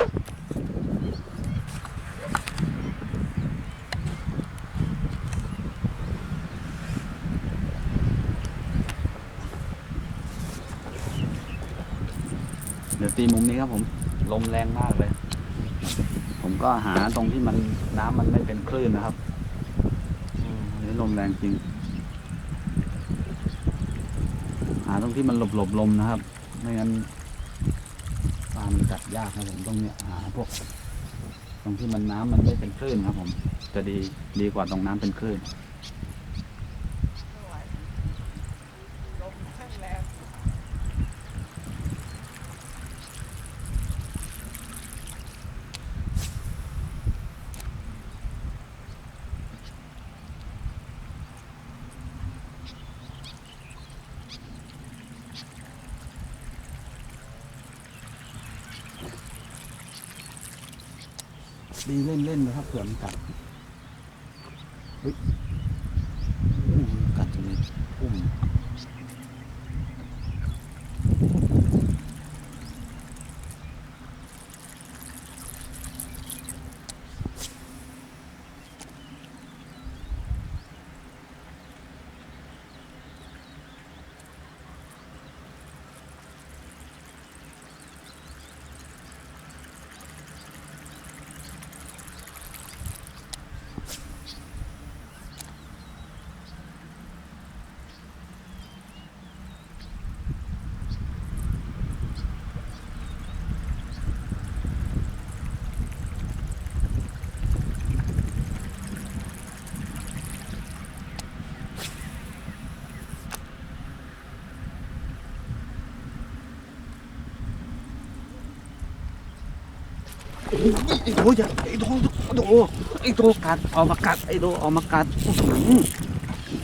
เดี๋ยวตีมุมนี้ครับผม ลมแรงมากเลย ผมก็หาตรงที่มันน้ำมันไม่เป็นคลื่นนะครับนี่ลมแรงจริง หาตรงที่มันหลบหลบลมนะครับ ไม่งั้น มันกัดยากครับผมต้องเนี่ยหาพวก ตรงที่มันน้ำมันไม่เป็นคลื่นครับผม จะดีดีกว่าตรงน้ำเป็นคลื่น ลมแรงแรง ดีเล่นเล่นๆนะครับเผื่อมันกัด ไอ้โดอย่าไอ้โดไอโดไอ้โดกัดเออกมากัดไอ้โดเออกมากัดอื้อหือ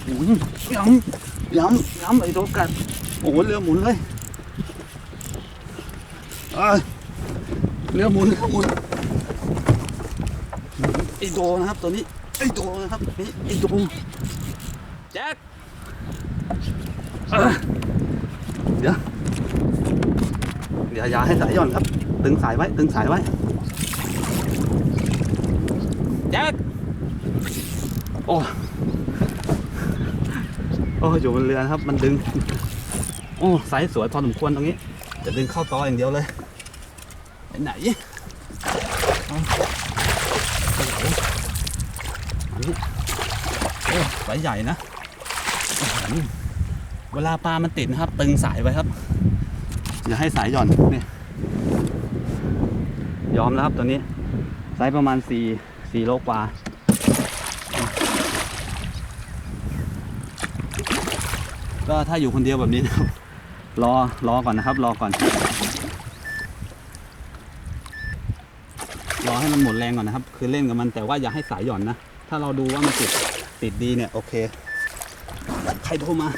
โอ้ยย้ำย้ำย้ำไอ้โดกัดโอ้โหเรือหมุนเลยเอ้ยเรือหมุนเรือหมุนไอ้โดนะครับตัวนี้ไอ้โดนะครับนี่ไอ้โดแจ็คเอ้ยเดี๋ยวอย่าอย่าให้สายหย่อนครับดึงสายไว้ดึงสายไว้ แจ็คโอ้โอ้อยู่บนเรือครับ มันดึง โอ้ไซส์สวยพอสมควรตรงนี้ จะดึงเข้าตออย่างเดียวเลยไหนเอาไหนอันนี้โอ้ไซส์ใหญ่นะเวลาปลามันติดนะครับ ตึงสายไว้ครับอย่าให้สายหย่อนนี่ยอมแล้วครับตัวนี้ไซส์ประมาณสี่ สี่โลกว่าก็ถ้าอยู่คนเดียวแบบนี้นะครับรอรอก่อนนะครับ รอก่อน รอให้มันหมดแรงก่อนนะครับ คือเล่นกับมันแต่ว่าอย่าให้สายหย่อนนะ ถ้าเราดูว่ามันติดติดดีเนี่ยโอเค ใครโทรมา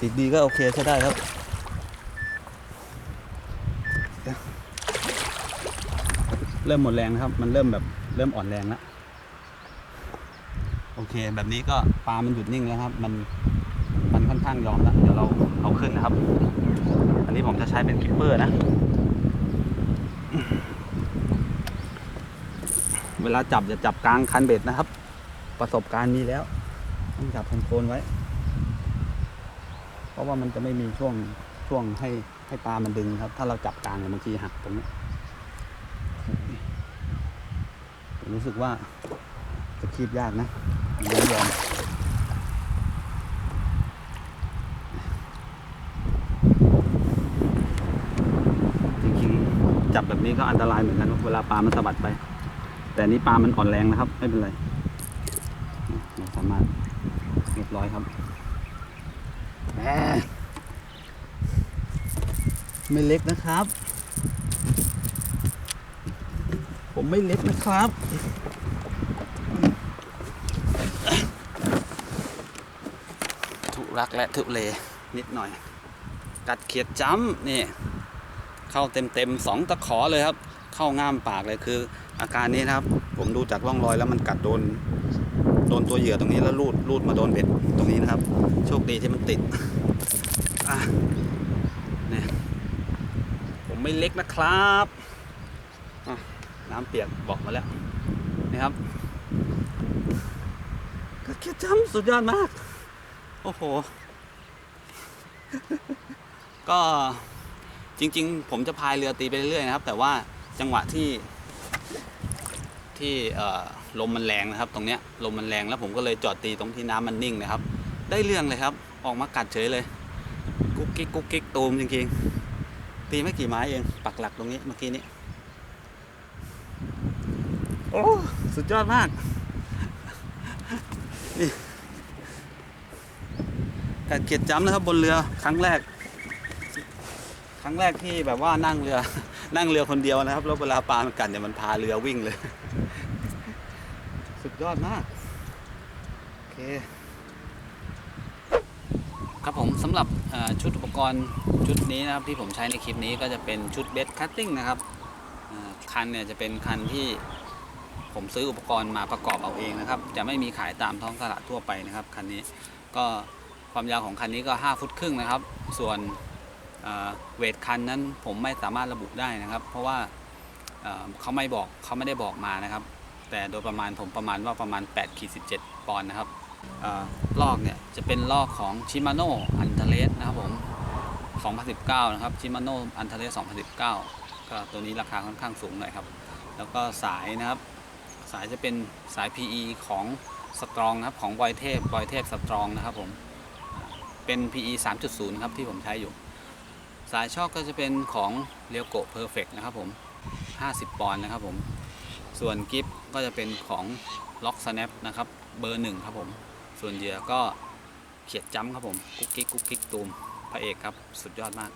ติดดีก็โอเคใช้ได้ครับเริ่มหมดแรงนะครับ มันเริ่มแบบ เริ่มอ่อนแรงแล้วโอเค แบบนี้ก็ปลามันหยุดนิ่งแล้วครับ มันมันค่อนข้างยอมแล้วเดี๋ยวเราเอาขึ้นนะครับ อันนี้ผมจะใช้เป็นกิปเปอร์นะ เวลาจับจะจับกลางคันเบ็ดนะครับ ประสบการณ์มีแล้ว ต้องจับคอนโทรลไว้ เพราะว่ามันจะไม่มีช่วงช่วงให้ให้ปลามันดึงครับ ถ้าเราจับกลางเนี่ยบางทีหักตรงนี้ ผม รู้สึกว่าจะคีบยากนะไม่ยอมจริงๆจับแบบนี้ก็อันตรายเหมือนกันเวลาปลามันสะบัดไป แต่นี้ปลามันอ่อนแรงนะครับ ไม่เป็นไรสามารถเรียบร้อยครับแมไม่เล็กนะครับ ผมไม่เล็กนะครับ ทุรักและทุเลนิดหน่อย กัดเขียดจ้ำนี่ เข้าเต็มเต็มๆสองตะขอเลยครับ เข้าง่ามปากเลยคือ อาการนี้นะครับ ผมดูจากร่องรอยแล้วมันกัดโดน โดนตัวเหยื่อตรงนี้แล้วลูดลูดมาโดนเบ็ดตรงนี้นะครับ โชคดีที่มันติดอะเนี่ยผมไม่เล็กนะครับอะ น้ำเปียกบอกมาแล้วนี่ครับกัดเขียดจ้ำสุดยอดมาก โอ้โห ก็จริง ๆ ผมจะพายเรือตีไปเรื่อยๆนะครับ แต่ว่าจังหวะที่ที่ลมมันแรงนะครับ ตรงเนี้ยลมมันแรงแล้วผมก็เลยจอดตีตรงที่น้ำมันนิ่งนะครับ ได้เรื่องเลยครับ ออกมากัดเฉยเลย กุ๊กกิ๊กกุ๊กกิ๊กตูมจริงๆตีไม่กี่ไม้เองปักหลักตรงนี้เมื่อกี้นี้ โอ้ สุดยอดมาก นี่การเกียรติจ้ำนะครับบนเรือครั้งแรก ครั้งแรกที่แบบว่านั่งเรือ นั่งเรือคนเดียวนะครับ แล้วเวลาปลามันกัดเนี่ยมันพาเรือวิ่งเลย สุดยอดมาก โอเค ครับผมสำหรับชุดอุปกรณ์ชุดนี้นะครับที่ผมใช้ในคลิปนี้ก็จะเป็นชุดเบสคัตติ้งนะครับคันเนี่ยจะเป็นคันที่ ผมซื้ออุปกรณ์มาประกอบเอาเองนะครับ จะไม่มีขายตามท้องตลาดทั่วไปนะครับคันนี้ก็ความยาวของคันนี้ก็ 5 ฟุตครึ่งนะครับ ส่วนเวทคันนั้นผมไม่สามารถระบุได้นะครับ เพราะว่าเขาไม่บอกเขาไม่ได้บอกมานะครับ แต่โดยประมาณผมประมาณว่าประมาณ8ขีด17 ปอนด์นะครับอลอกเนี่ยจะเป็นลอกของชิมาโน่อันเทเลสนะครับผม 2019 นะครับชิมาโน่อันเทเลส2019 ก็ตัวนี้ราคาค่อนข้างสูงหน่อยครับ แล้วก็สายนะครับ สายจะเป็นสาย PE ของสตรองครับของบอยเทพบอยเทพสตรองนะครับผมเป็น PE 3.0 ครับที่ผมใช้อยู่ สายชอกก็จะเป็นของเรียวโกเพอร์เฟกนะครับผม50 ปอนด์นะครับผม ส่วนกิฟก็จะเป็นของล็อกสแนปนะครับเบอร์หนึ่งครับผม ส่วนเหยื่อก็เขียดจ้ำครับผม กุ๊กกิ๊กกุ๊กกิ๊กตูมพระเอกครับ สุดยอดมาก